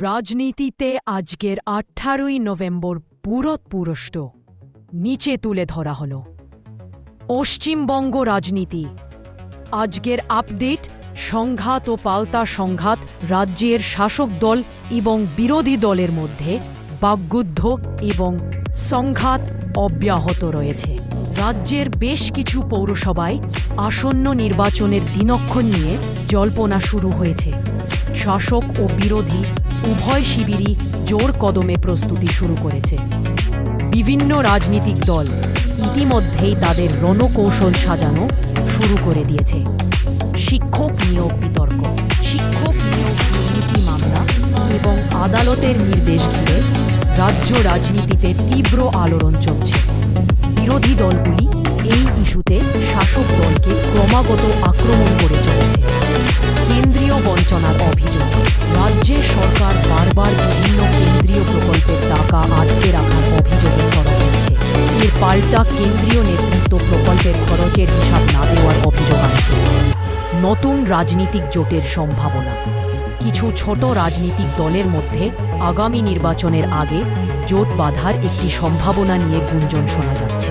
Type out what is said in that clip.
রাজনীতিতে আজকের আঠারোই নভেম্বর পুরত পুরষ্ট। নিচে তুলে ধরা হল। পশ্চিমবঙ্গ রাজনীতি। আজকের আপডেট, সংঘাত ও পাল্টা সংঘাত রাজ্যের শাসক দল এবং বিরোধী দলের মধ্যে বাগ্যুদ্ধ এবং সংঘাত অব্যাহত রয়েছে। রাজ্যের বেশ কিছু পৌরসভায় আসন্ন নির্বাচনের দিনক্ষণ নিয়ে জল্পনা শুরু হয়েছে। শাসক ও বিরোধী উভয় শিবিরই জোর কদমে প্রস্তুতি শুরু করেছে। বিভিন্ন রাজনৈতিক দল ইতিমধ্যেই তাদের রণকৌশল সাজানো শুরু করে দিয়েছে। শিক্ষক নিয়োগ বিতর্ক, শিক্ষক নিয়োগ দুর্নীতি মামলা এবং আদালতের নির্দেশ ঘিরে রাজ্য রাজনীতিতে তীব্র আলোড়ন চলছে। বিরোধী দলগুলি এই ইস্যুতে শাসক দলকে ক্রমাগত আক্রমণ করে চলেছে। পাল্টা কেন্দ্রীয় নেতৃত্ব প্রকল্পের খরচের হিসাব না দেওয়ার অভিযোগ আনছে। নতুন রাজনৈতিক জোটের সম্ভাবনা। কিছু ছোট রাজনৈতিক দলের মধ্যে আগামী নির্বাচনের আগে জোট বাঁধার একটি সম্ভাবনা নিয়ে গুঞ্জন শোনা যাচ্ছে।